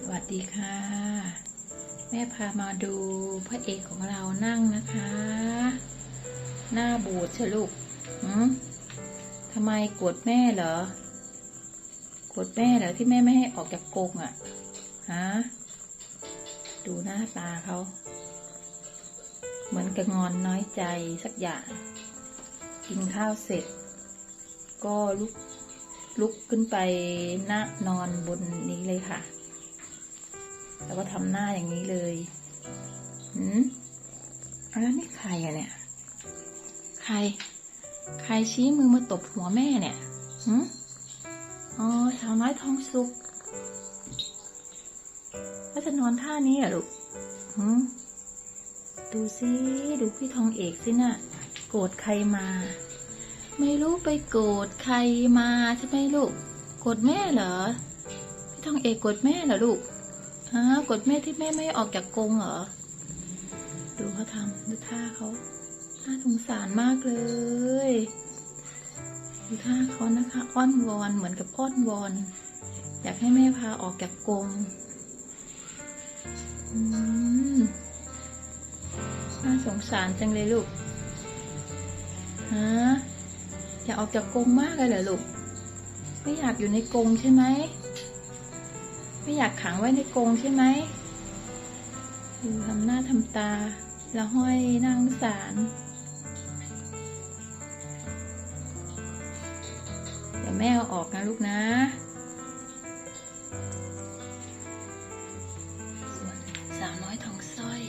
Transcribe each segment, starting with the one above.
สวัสดีค่ะ แม่พามาดูพระเอกของเรานั่งนะคะ หน้าบูดเชลูกหืมทำไมโกรธแม่เหรอโกรธแม่เหรอที่แม่ไม่ให้ออกจากกรงอะ่ะฮะดูหน้าตาเขา เหมือนกับงอนน้อยใจสักอย่าง กินข้าวเสร็จ ก็ลุกลุกขึ้นไปน้านอนบนนี้เลยค่ะ แล้วก็ทำหน้าอย่างนี้เลยหืมแล้วนี่ใครอะเนี่ย ใคร ใครชี้มือมาตบหัวแม่เนี่ยหืมอ๋อสาวน้อยทองสุกแล้วจะนอนท่านี้เหรอลูกหืมดูสิดูพี่ทองเอกสินะ่ะโกรธใครมา ไม่รู้ไปโกรธใครมาใช่ไหมลูก โกรธแม่เหรอ พี่ทองเอกโกรธแม่เหรอลูก ฮะกดแม่ที่แม่ไม่ออกจากกรงเหรอ ดูเขาทำดูท่าเขาน่าสงสารมากเลย ดูท่าเขานะคะ อ้อนวอนเหมือนกับอ้อนวอน อยากให้แม่พาออกจากกรงอืมน่าสงสารจังเลยลูก ฮะ อยากออกจากกรงมากเลยเหรอลูก ไม่อยากอยู่ในกรงใช่ไหม ไม่อยากขังไว้ในกรงใช่ไหมดูทำหน้าทำตาแล้วห้อยนางสารเดี๋ยวแม่เอาออกนะลูกนะสาวน้อยทองสร้อย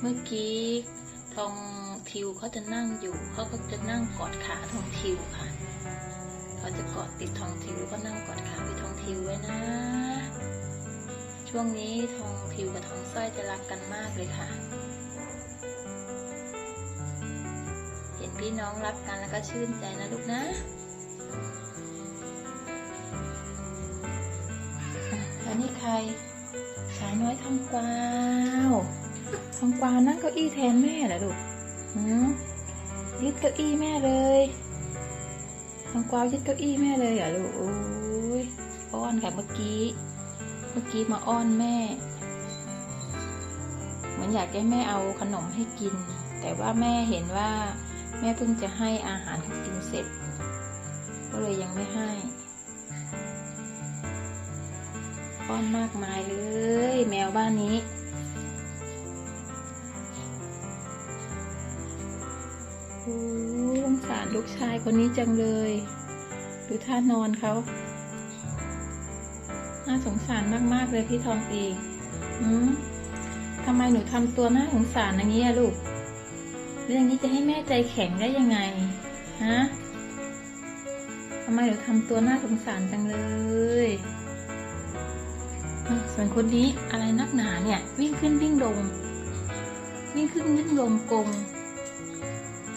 เมื่อกี้ทอง ทิวเขาจะนั่งอยู่ เขาก็จะนั่งกอดขาทองทิวค่ะเขาจะกอดติดทองทิวก็นั่งกอดขาพี่ทองทิวไว้นะ ช่วงนี้ทองทิวกับทองสร้อยจะรักกันมากเลยค่ะ เห็นพี่น้องรักกันแล้วก็ชื่นใจนะลูกนะอะแล้วนี่ใครสาวน้อยทองกวาวทองกวาวนั่งเก้าอี้แทนแม่เหรอลูก หืมยึดเก้าอี้แม่เลยทองกวาวยึดเก้าอี้แม่เลยเหรอลูกโอ้ยอ้อนค่ะเมื่อกี้ เมื่อกี้มาอ้อนแม่ เหมือนอยากให้แม่เอาขนมให้กิน แต่ว่าแม่เห็นว่า แม่เพิ่งจะให้อาหารเขากินเสร็จ ก็เลยยังไม่ให้อ้อนมากมายเลย แมวบ้านนี้ โอ้สงสารลูกชายคนนี้จังเลย ดูท่านอนเขา น่าสงสารมาก ๆ เลยพี่ทองเอกหืมทำไมหนูทำตัวน่าสงสารอย่างนี้อะลูก เรื่องนี้จะให้แม่ใจแข็งได้ยังไง ฮะทำไมหนูทำตัวน่าสงสารจังเลยส่วนคนนี้อะไรนักหนาเนี่ย วิ่งขึ้นวิ่งลงวิ่งขึ้นวิ่งลงกรง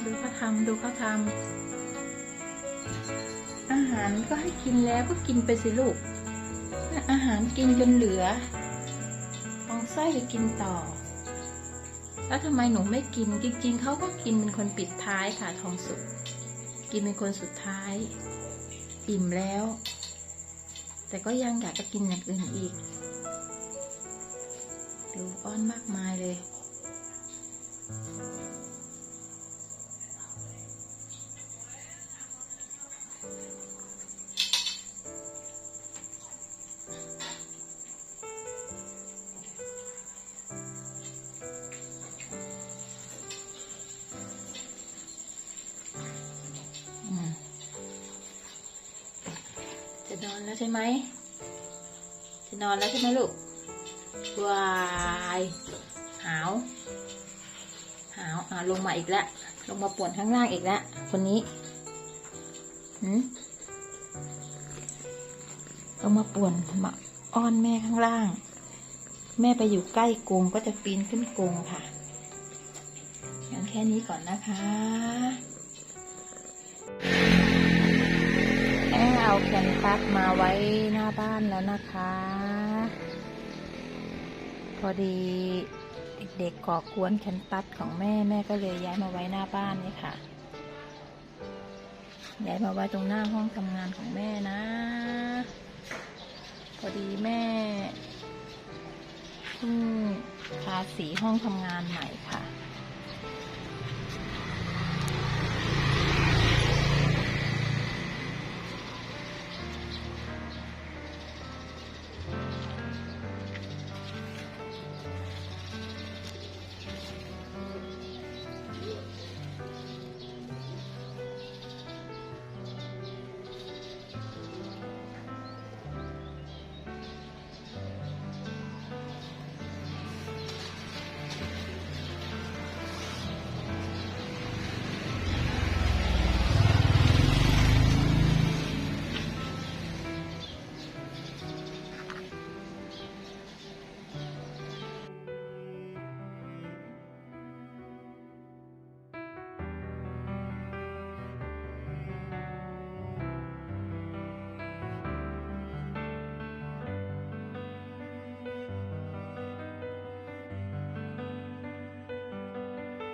ดูเขาทำดูเขาทำอาหารก็ให้กินแล้วก็กินไปสิลูก อาหารกินจนเหลือทองไส้จะกินต่อ แล้วทำไมหนูไม่กิน จริงๆเขาก็กินเป็นคนปิดท้ายค่ะทองสุก กินเป็นคนสุดท้าย อิ่มแล้ว แต่ก็ยังอยากจะกินอย่างอื่นอีก ดูอ้อนมากมายเลย นอนแล้วใช่ไหม จะนอนแล้วใช่ไหมลูก วาย หาว หาวอ่าลงมาอีกแล้ว ลงมาป่วนข้างล่างอีกแล้ว คนนี้หืมลงมาป่วนมาอ้อนแม่ข้างล่าง แม่ไปอยู่ใกล้กรงก็จะปีนขึ้นกรงค่ะ งั้นแค่นี้ก่อนนะคะ ม่เอาแคนตัสมาไว้หน้าบ้านแล้วนะคะ พอดีเด็กๆก่อกวนแคนตัสของแม่แม่ก็เลยย้ายมาไว้หน้าบ้านนี่ค่ะ ย้ายมาไว้ตรงหน้าห้องทำงานของแม่นะ พอดีแม่เพิ่งทาสีห้องทำงานใหม่ค่ะ